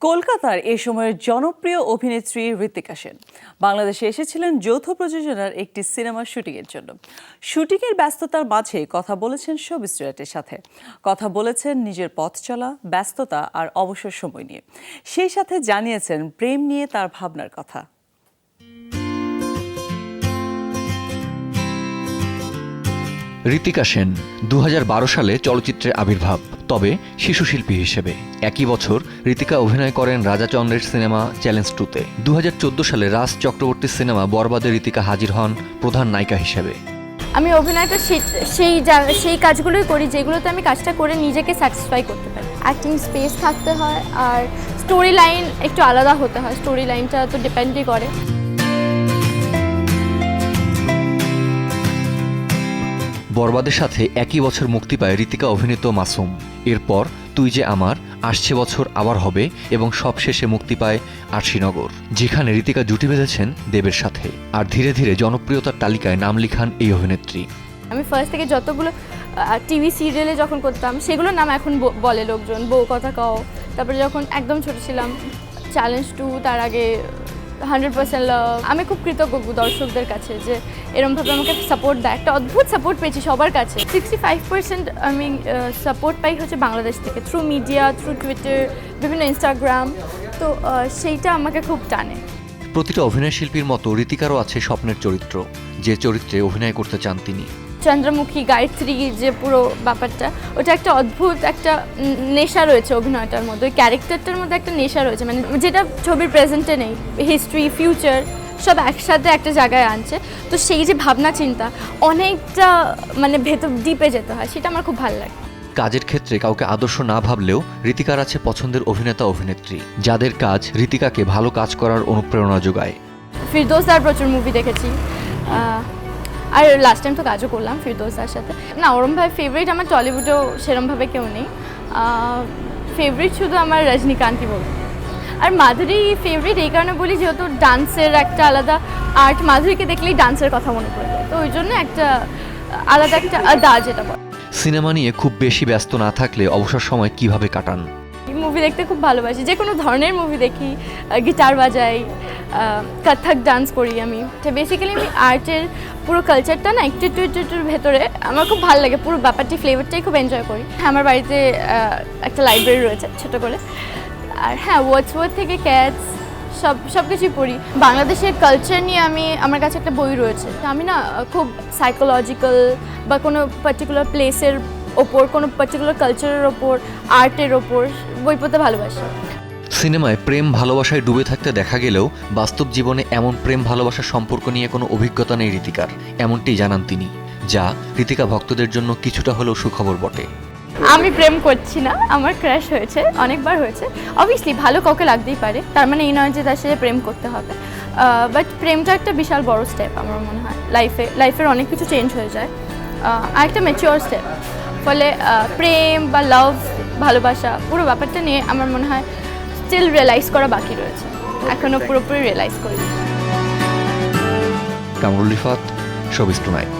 কলকাতার এ সময়ের জনপ্রিয় অভিনেত্রী ঋতিকা সেন। বাংলাদেশে এসেছিলেন যৌথ প্রযোজনার একটি সিনেমার শুটিংয়ের জন্য। শুটিংয়ের ব্যস্ততার মাঝে কথা বলেছেন শোবিজ সিরাটের সাথে। কথা বলেছেন নিজের পথ চলা, ব্যস্ততা আর অবসর সময় নিয়ে। সেই সাথে জানিয়েছেন প্রেম নিয়ে তার ভাবনার কথা। ঋতিকা সেন দু হাজার বারো সালে চলচ্চিত্রে আবির্ভাব তবে শিশু শিল্পী হিসেবে। একই বছর ঋতিকা অভিনয় করেন রাজা চন্দ্রের সিনেমা চ্যালেঞ্জ টুতে। দু হাজার চোদ্দ সালে রাজ চক্রবর্তীর সিনেমা বরবাদে ঋতিকা হাজির হন প্রধান নায়িকা হিসেবে। আমি অভিনয়টা সেই সেই সেই কাজগুলোই করি যেগুলোতে আমি কাজটা করে নিজেকে স্যাটিসফাই করতে পারি। অ্যাক্টিং স্পেস থাকতে হয় আর স্টোরি লাইন একটু আলাদা হতে হয়। স্টোরি লাইনটা তো ডিপেন্ডই করে। বরবাদের সাথে একই বছর মুক্তি পায় ঋতিকা অভিনীত মাসুম। এরপর, তুই যে আমার, আসছে বছর আবার হবে এবং সবশেষে মুক্তি পায় আরশিনগর, যেখানে ঋতিকা জুটি বেঁধেছেন দেবের সাথে। আর ধীরে ধীরে জনপ্রিয়তার তালিকায় নাম লিখান এই অভিনেত্রী। আমি ফার্স্ট থেকে যতগুলো টিভি সিরিয়ালে যখন করতাম, সেগুলোর নাম এখন বলে লোকজন, বউ কথা কও। তারপরে যখন একদম ছোট ছিলাম চ্যালেঞ্জ টু তার আগে হান্ড্রেড পার্সেন্ট লাভ আমি খুব কৃতজ্ঞ দর্শকদের কাছে যে এরমভাবে আমাকে সাপোর্ট দেয়। একটা অদ্ভুত সাপোর্ট পেয়েছি সবার কাছে। সিক্সটি ফাইভ পার্সেন্ট আমি সাপোর্ট পাই হচ্ছে বাংলাদেশ থেকে থ্রু মিডিয়া থ্রু টুইটার বিভিন্ন ইনস্টাগ্রাম তো সেইটা আমাকে খুব টানে। প্রতিটা অভিনয় শিল্পীর মতো ঋতিকারও আছে স্বপ্নের চরিত্র। যে চরিত্রে অভিনয় করতে চান তিনি। চন্দ্রমুখী গায়ত্রী যে পুরো ব্যাপারটা ওটা একটা অদ্ভুত একটা নেশা রয়েছে অভিনয়টার মধ্যে। ওই ক্যারেক্টারটার মধ্যে একটা নেশা রয়েছে মানে যেটা ছবির প্রেজেন্টে নেই। হিস্ট্রি ফিউচার সব একসাথে একটা জায়গায় আনছে। তো সেই যে ভাবনা চিন্তা অনেকটা মানে ভেতর ডিপে যেতে হয় সেটা আমার খুব ভালো লাগে। কাজের ক্ষেত্রে কাউকে আদর্শ না ভাবলেও ঋতিকার আছে পছন্দের অভিনেতা অভিনেত্রী। যাদের কাজ ঋতিকাকে ভালো কাজ করার অনুপ্রেরণা যোগায়। ফিরদোসদার প্রচুর মুভি দেখেছি। আর লাস্ট টাইম তো কাজও করলাম ফিরদোসদার সাথে। না, ওরম ভাই ফেভারিট আমার টলিউডেও সেরমভাবে কেউ নেই। ফেভারিট শুধু আমার রজনীকান্তই বলব আর মাধুরী ফেভারিট এই কারণে বলি যেহেতু ডান্সের একটা আলাদা আর্ট মাধুরীকে দেখলেই ডান্সের কথা মনে পড়ে যায়। তো ওই জন্য একটা আলাদা একটা আদা যেটা সিনেমা নিয়ে খুব বেশি ব্যস্ত না থাকলে অবসর সময় কীভাবে কাটান? মুভি দেখতে খুব ভালোবাসি। যে কোনো ধরনের মুভি দেখি গিটার বাজাই কথক ডান্স করি আমি। তো বেসিক্যালি আমি আর্টের পুরো কালচারটা না একটু একটু একটু একটু ভেতরে আমার খুব ভালো লাগে। পুরো ব্যাপারটি ফ্লেভারটাই খুব এনজয় করি। হ্যাঁ আমার বাড়িতে একটা লাইব্রেরি রয়েছে ছোটো করে। আর হ্যাঁ ওয়াচ ওয়ার্ডসওয়ার্থ থেকে ক্যাচ সব সব কিছুই পড়ি। বাংলাদেশের কালচার নিয়ে আমি, আমার কাছে একটা বই রয়েছে। আমি না খুব সাইকোলজিক্যাল বা কোনো পার্টিকুলার প্লেসের ওপর কোনো পার্টিকুলার কালচারের ওপর আর্টের ওপর বই পড়তে ভালোবাসি। সিনেমায় প্রেম ভালোবাসায় ডুবে থাকতে দেখা গেলেও বাস্তব জীবনে এমন প্রেম ভালোবাসার সম্পর্ক নিয়ে কোনো অভিজ্ঞতা নেই ঋতিকার এমনটি জানান তিনি যা ঋতিকা ভক্তদের জন্য কিছুটা হলেও সুখবর বটে। আমি প্রেম করছি না আমার ক্র্যাশ হয়েছে অনেকবার হয়েছে। অবভিয়াসলি ভালো কাউকে লাগতেই পারে তার মানে এই নয় যে তার সাথে প্রেম করতে হবে। বাট প্রেমটা একটা বিশাল বড় স্টেপ আমার মনে হয় লাইফে লাইফের অনেক কিছু চেঞ্জ হয়ে যায়। আর একটা ম্যাচিওর স্টেপ ফলে প্রেম বা লাভ ভালোবাসা পুরো ব্যাপারটা নিয়ে আমার মনে হয় স্টিল রিয়েলাইজ করা বাকি রয়েছে। এখনও পুরোপুরি রিয়েলাইজ করি কামরুল রিফাত শোবিস টুনাইট